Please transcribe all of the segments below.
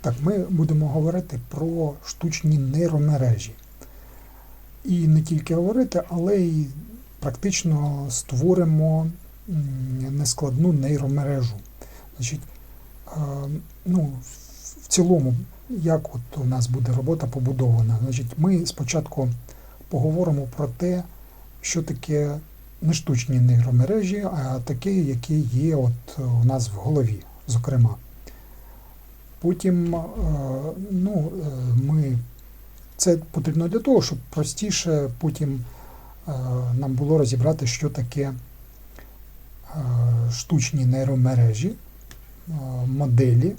Так, ми будемо говорити про штучні нейромережі. І не тільки говорити, але й практично створимо нескладну нейромережу. Значить, е, ну, в- цілому, як от у нас буде робота побудована? Значить, ми спочатку поговоримо про те, що таке не штучні нейромережі, а такі, які є от у нас в голові, зокрема. Потім е, ну, е, ми, це потрібно для того, щоб простіше потім е, нам було розібрати, що таке штучні нейромережі, моделі.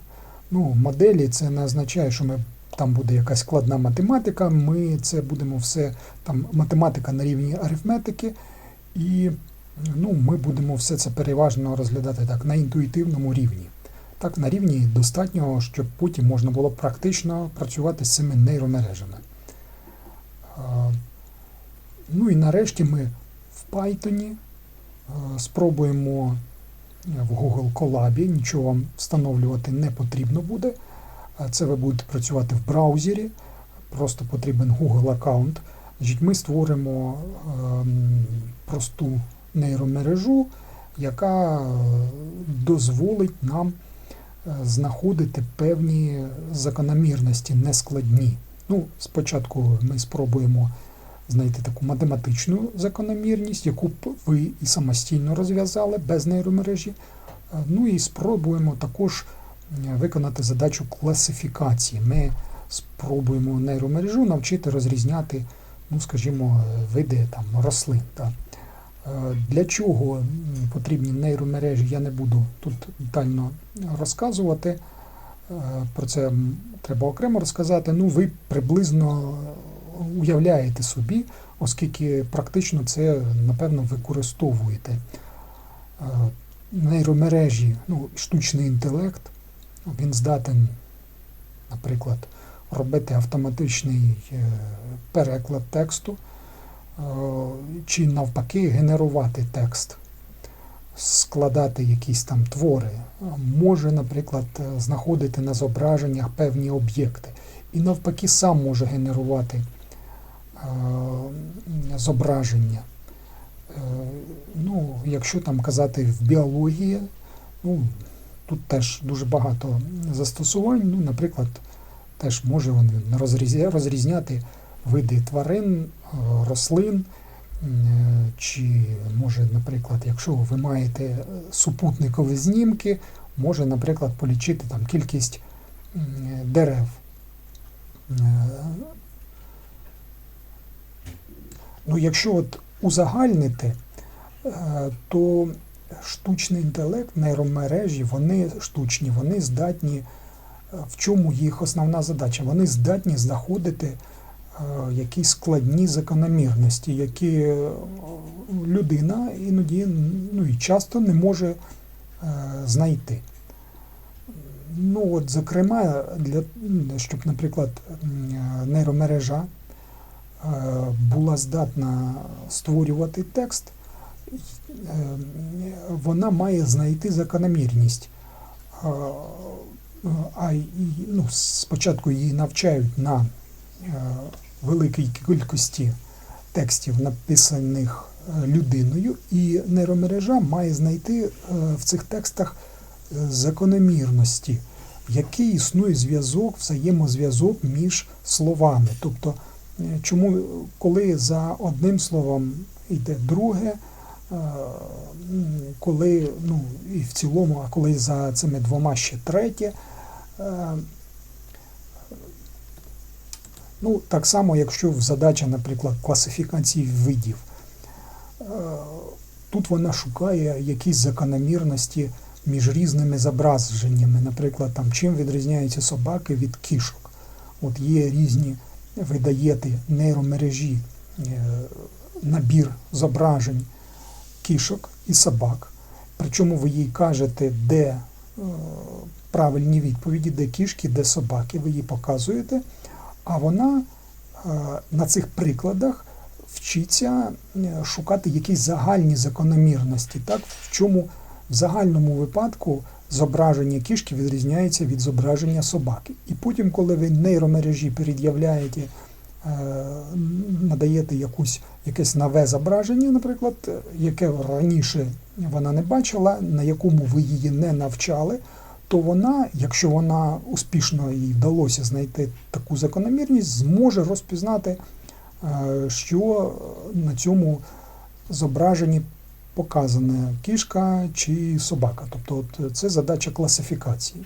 Ну, моделі це не означає, що ми, там буде якась складна математика, ми це будемо все, там математика на рівні арифметики, і ну, ми будемо все це переважно розглядати так на інтуїтивному рівні. Так, на рівні достатнього, щоб потім можна було практично працювати з цими нейромережами. Е, Ну і нарешті ми в Python е, спробуємо в Google Colab, нічого вам встановлювати не потрібно буде. Е, Це ви будете працювати в браузері, просто потрібен Google аккаунт. Ми створимо ем, просту нейромережу, яка е, дозволить нам е, знаходити певні закономірності нескладні. Ну, спочатку ми спробуємо знайти таку математичну закономірність, яку б ви і самостійно розв'язали без нейромережі. Ну і спробуємо також е, виконати задачу класифікації. Ми спробуємо нейромережу навчити розрізняти, ну, скажімо, види там, рослин. Так. Е, Для чого потрібні нейромережі, я не буду тут детально розказувати. Е, Про це треба окремо розказати. Ну, ви приблизно уявляєте собі, оскільки практично це, напевно, використовуєте. Е, Нейромережі, ну, штучний інтелект, він здатен, наприклад, робити автоматичний е, переклад тексту, чи навпаки генерувати текст, складати якісь там твори, може, наприклад, знаходити на зображеннях певні об'єкти. І навпаки, сам може генерувати е, зображення. Е, Ну, якщо там казати в біології, ну, тут теж дуже багато застосувань. Ну, наприклад, теж може він розрізняти види тварин, е, рослин, чи може, наприклад, якщо ви маєте е, супутникові знімки, може, наприклад, полічити там кількість дерев. Е, Ну, якщо от узагальнити, е, то штучний інтелект, нейромережі, вони штучні, вони здатні, е, в чому їх основна задача? Вони здатні знаходити е, якісь складні закономірності, які е, людина іноді ну, і часто не може е, знайти. Ну, от, зокрема, для, щоб, наприклад, е, нейромережа е, була здатна створювати текст, е, вона має знайти закономірність. Е, А ну, спочатку її навчають на е, великій кількості текстів, написаних е, людиною, і нейромережа має знайти е, в цих текстах е, закономірності, який існує зв'язок, взаємозв'язок між словами. Тобто, е, чому коли за одним словом йде друге, е, коли ну, і в цілому, а коли за цими двома ще третє. Ну, так само, якщо задача, наприклад, класифікації видів, е, тут вона шукає якісь закономірності між різними зображеннями. Наприклад, там, чим відрізняються собаки від кішок. От є різні, ви даєте нейромережі е, набір зображень кішок і собак. Причому ви їй кажете, де е, правильні відповіді, де кішки, де собаки. Ви їй показуєте, а вона е, на цих прикладах вчиться е, шукати якісь загальні закономірності, так, в чому в загальному випадку зображення кішки відрізняється від зображення собаки. І потім, коли ви нейромережі пред'являєте, е, надаєте якусь, якесь нове зображення, наприклад, яке раніше вона не бачила, на якому ви її не навчали, то вона, якщо вона успішно їй вдалося знайти таку закономірність, зможе розпізнати, е, що на цьому зображенні показана кішка чи собака. Тобто це задача класифікації.